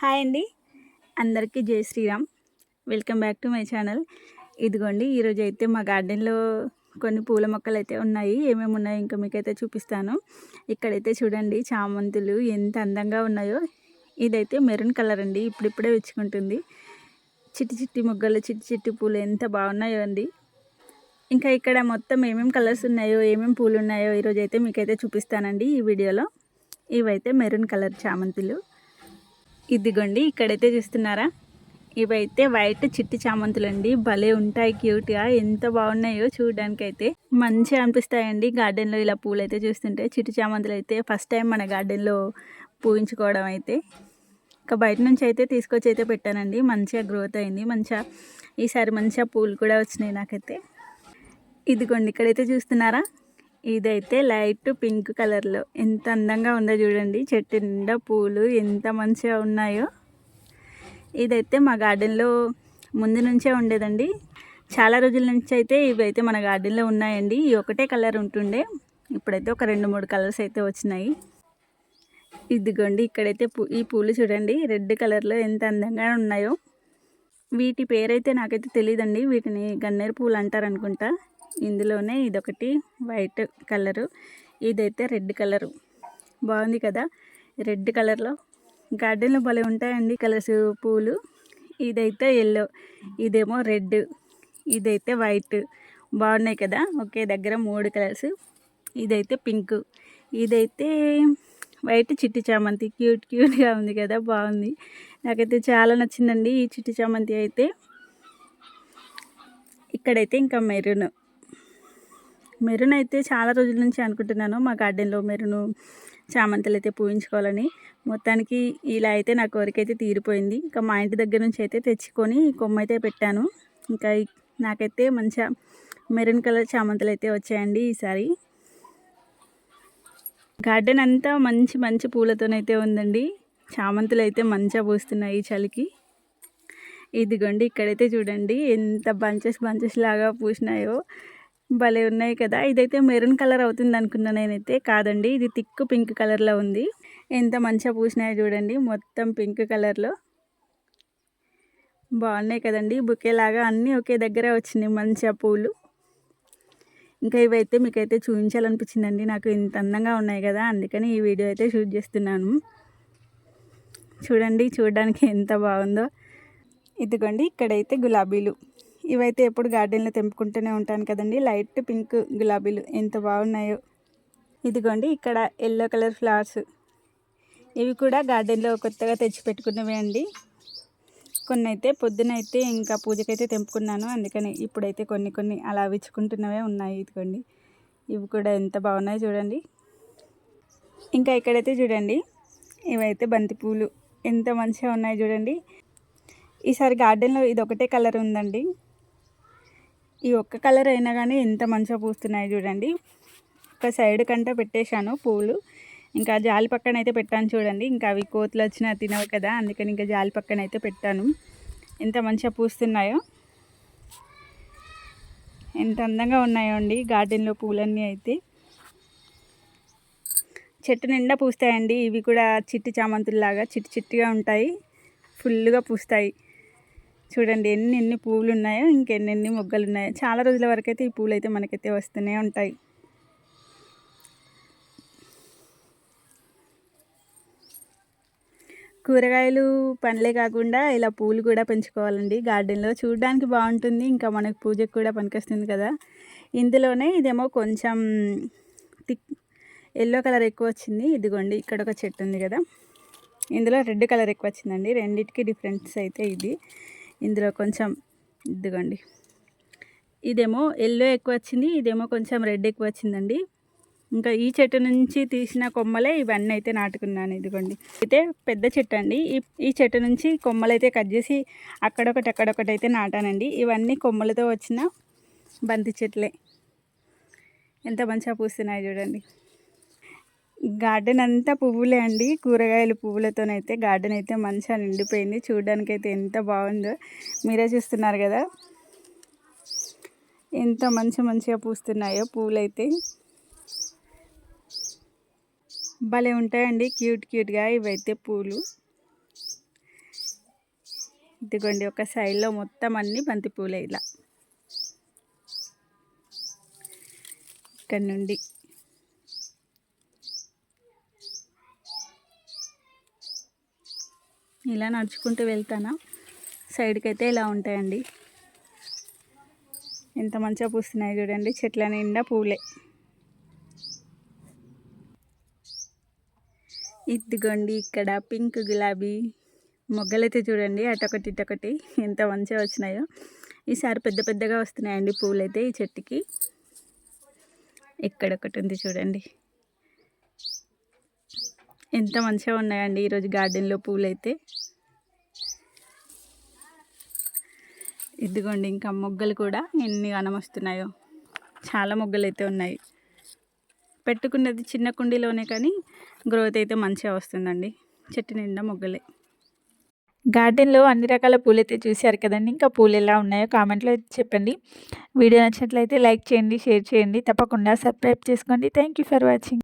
Hi అండి. అందరికీ జై Shriram. Welcome back to my channel ఇదిగోండి ఈరోజు అయితే మా గార్డెన్లో కొన్ని పూల మొక్కలు అయితే ఉన్నాయి. ఏమేమి ఉన్నాయో ఇంకా మీకైతే చూపిస్తాను. ఇక్కడైతే చూడండి చామంతులు ఎంత అందంగా ఉన్నాయో. ఇదైతే మెరూన్ కలర్ అండి ఇప్పుడిప్పుడే విచ్చుకుంటుంది. చిట్టి చిట్టి మొగ్గలు చిట్టి చిట్టి పూలు ఎంత బాగున్నాయో అండి. ఇంకా ఇక్కడ మొత్తం ఏమేమి కలర్స్ ఉన్నాయో ఏమేమి పూలు ఉన్నాయో ఈరోజు అయితే మీకైతే చూపిస్తానండి ఈ వీడియోలో. ఇవైతే మెరూన్ కలర్ చామంతులు. ఇదిగోండి ఇక్కడైతే చూస్తున్నారా? ఇవైతే వైట్ చిట్టి చామంతులు అండి భలే ఉంటాయి క్యూట్గా. ఎంత బాగున్నాయో చూడడానికి అయితే మంచిగా అనిపిస్తాయండి. గార్డెన్లో ఇలా పూలు అయితే చూస్తుంటే చిట్టి చామంతులు అయితే ఫస్ట్ టైం మన గార్డెన్లో పూయించుకోవడం అయితే. ఇంకా బయట నుంచి అయితే తీసుకొచ్చి అయితే పెట్టానండి. మంచిగా గ్రోత్ అయింది. మంచిగా ఈసారి మంచిగా పూలు కూడా వచ్చినాయి నాకైతే. ఇదిగోండి ఇక్కడైతే చూస్తున్నారా? ఇదైతే లైట్ పింక్ కలర్లో. ఎంత అందంగా ఉందో చూడండి. చెట్టు నిండా పూలు ఎంత మంచిగా ఉన్నాయో. ఇదైతే మా గార్డెన్లో ముందు నుంచే ఉండేదండి. చాలా రోజుల నుంచి అయితే ఇవైతే మన గార్డెన్లో ఉన్నాయండి. ఈ ఒకటే కలర్ ఉంటుండే. ఇప్పుడైతే ఒక రెండు మూడు కలర్స్ అయితే వచ్చినాయి. ఇదిగోండి ఇక్కడైతే ఈ పూలు చూడండి. రెడ్ కలర్లో ఎంత అందంగా ఉన్నాయో. వీటి పేరైతే నాకైతే తెలియదండి వీటిని గన్నేరు పూలు అంటారు అనుకుంటా ఇందులోనే ఇదొకటి వైట్ కలరు ఇదైతే రెడ్ కలరు. బాగుంది కదా? రెడ్ కలర్లో. గార్డెన్లో భలే ఉంటాయండి కలర్స్ పూలు. ఇదైతే ఎల్లో ఇదేమో రెడ్ ఇదైతే వైట్. బాగున్నాయి కదా? ఒకే దగ్గర మూడు కలర్స్. ఇదైతే పింక్ ఇదైతే వైట్ చిట్టి చామంతి. క్యూట్ క్యూట్గా ఉంది కదా? బాగుంది. నాకైతే చాలా నచ్చిందండి ఈ చిట్టి చామంతి అయితే. ఇక్కడైతే ఇంకా మెరూన్. మెరూన్ అయితే చాలా రోజుల నుంచి అనుకుంటున్నాను మా గార్డెన్లో మెరును చామంతులు అయితే పూయించుకోవాలని. మొత్తానికి ఇలా అయితే నా కోరిక అయితే తీరిపోయింది. ఇంకా మా ఇంటి దగ్గర నుంచి అయితే తెచ్చుకొని కొమ్మ అయితే పెట్టాను. ఇంకా నాకైతే మంచిగా మెరూన్ కలర్ చామంతులు అయితే వచ్చాయండి ఈసారి. గార్డెన్ అంతా మంచి మంచి పూలతోనైతే ఉందండి. చామంతులు అయితే మంచిగా పూస్తున్నాయి ఈ చలికి. ఇదిగోండి ఇక్కడైతే చూడండి ఎంత బంచెస్ బంచెస్ లాగా పూసినాయో. భలే ఉన్నాయి కదా. ఇదైతే మెరూన్ కలర్ అవుతుంది అనుకున్నా నేనైతే. కాదండి ఇది థిక్ పింక్ కలర్లో ఉంది. ఎంత మంచిగా పూసినాయో చూడండి మొత్తం పింక్ కలర్లో బాగున్నాయి కదండి బుకేలాగా అన్నీ ఒకే దగ్గర వచ్చినాయి మంచిగా పూలు. ఇంకా ఇవైతే మీకైతే చూపించాలనిపించిందండి నాకు ఇంత అందంగా ఉన్నాయి కదా అందుకని ఈ వీడియో అయితే షూట్ చేస్తున్నాను. చూడండి చూడడానికి ఎంత బాగుందో. ఇదిగోండి ఇక్కడైతే గులాబీలు. ఇవైతే ఎప్పుడు గార్డెన్లో తెంపుకుంటూనే ఉంటాను కదండి. లైట్ పింక్ గులాబీలు ఎంత బాగున్నాయో. ఇదిగోండి ఇక్కడ ఎల్లో కలర్ ఫ్లవర్స్. ఇవి కూడా గార్డెన్లో కొత్తగా తెచ్చి పెట్టుకున్నవే అండి. కొన్ని అయితే పొద్దున అయితే ఇంకా పూజకైతే తెంపుకున్నాను. అందుకని ఇప్పుడైతే కొన్ని కొన్ని అలా విచ్చుకుంటున్నవే ఉన్నాయి ఇదిగోండి. ఇవి కూడా ఎంత బాగున్నాయో చూడండి. ఇంకా ఇక్కడైతే చూడండి ఇవైతే బంతిపూలు ఎంత మంచిగా ఉన్నాయి చూడండి. ఈసారి గార్డెన్లో ఇది ఒకటే కలర్ ఉందండి. ఈ ఒక్క కలర్ అయినా కానీ ఎంత మంచిగా పూస్తున్నాయి చూడండి. ఒక సైడ్ కంటే పెట్టేశాను పూలు. ఇంకా జాలి పక్కన అయితే పెట్టాను చూడండి. ఇంకా అవి కోతులు వచ్చినా తినవు కదా అందుకని ఇంకా జాలి పక్కన అయితే పెట్టాను. ఎంత మంచిగా పూస్తున్నాయో. ఎంత అందంగా ఉన్నాయో అండి గార్డెన్లో పూలన్నీ అయితే. చెట్టు నిండా పూస్తాయండి. ఇవి కూడా చిట్టి చామంతుల్లాగా చిట్టి చిట్టిగా ఉంటాయి. ఫుల్గా పూస్తాయి. చూడండి ఎన్ని ఎన్ని పువ్వులు ఉన్నాయో ఇంకెన్నెన్ని మొగ్గలు ఉన్నాయో చాలా రోజుల వరకు అయితే ఈ పూలు అయితే మనకైతే వస్తూనే ఉంటాయి. కూరగాయలు పండ్లే కాకుండా ఇలా పూలు కూడా పెంచుకోవాలండి. గార్డెన్లో చూడడానికి బాగుంటుంది. ఇంకా మనకు పూజకు కూడా పనికొస్తుంది కదా. ఇందులోనే ఇదేమో కొంచెం థిక్ ఎల్లో కలర్ ఎక్కువ వచ్చింది. ఇదిగోండి ఇక్కడ ఒక చెట్టు ఉంది కదా. ఇందులో రెడ్ కలర్ ఎక్కువ వచ్చిందండి. రెండింటికి డిఫరెన్స్ అయితే ఇది. ఇందులో కొంచెం ఇదిగోండి. ఇదేమో ఎల్లో ఎక్కువ వచ్చింది ఇదేమో కొంచెం రెడ్ ఎక్కువ వచ్చిందండి. ఇంకా ఈ చెట్టు నుంచి తీసిన కొమ్మలే ఇవన్నీ అయితే నాటుకున్నాను ఇదిగోండి. అయితే పెద్ద చెట్టు అండి. ఈ ఈ చెట్టు నుంచి కొమ్మలు అయితే కట్ చేసి అక్కడొకటి అక్కడొకటి అయితే నాటానండి. ఇవన్నీ కొమ్మలతో వచ్చిన బంతి చెట్లే. ఎంత మంచిగా పూస్తున్నాయి చూడండి. గార్డెన్ అంతా పువ్వులే అండి. కూరగాయలు పువ్వులతోనైతే గార్డెన్ అయితే మంచిగా నిండిపోయింది. చూడడానికి అయితే ఎంత బాగుందో మీరే చూస్తున్నారు కదా. ఎంత మంచి మంచిగా పూస్తున్నాయో పూలైతే. భలే ఉంటాయండి. క్యూట్ క్యూట్గా ఇవైతే పూలు. ఇదిగోండి ఒక సైడ్లో మొత్తం అన్ని బంతి పూలే ఇలా. ఇక్కడ నుండి ఇలా నడుచుకుంటూ వెళ్తానా? సైడ్కి అయితే ఇలా ఉంటాయండి. ఎంత మంచిగా పూస్తున్నాయి చూడండి. చెట్ల నిండా పూలే. ఇదిగోండి ఇక్కడ పింక్ గులాబీ మొగ్గలైతే చూడండి. అటొకటి ఇటొకటి ఎంత మంచిగా వచ్చినాయో. ఈసారి పెద్ద పెద్దగా వస్తున్నాయండి పూలైతే ఈ చెట్టుకి. ఇక్కడ ఒకటి ఉంది చూడండి. ఎంత మంచిగా ఉన్నాయండి ఈరోజు గార్డెన్లో పూలైతే. ఇదిగోండి ఇంకా మొగ్గలు కూడా ఎన్ని గానం చాలా మొగ్గలు అయితే ఉన్నాయి. పెట్టుకున్నది చిన్న కుండీలోనే కానీ గ్రోత్ అయితే మంచిగా వస్తుందండి. చెట్టు నిండా మొగ్గలే. గార్డెన్లో అన్ని రకాల పూలు అయితే చూశారు కదండి. ఇంకా పూలు ఎలా ఉన్నాయో కామెంట్లో చెప్పండి. వీడియో నచ్చినట్లయితే లైక్ చేయండి షేర్ చేయండి. తప్పకుండా సబ్స్క్రైబ్ చేసుకోండి. Thank you for watching.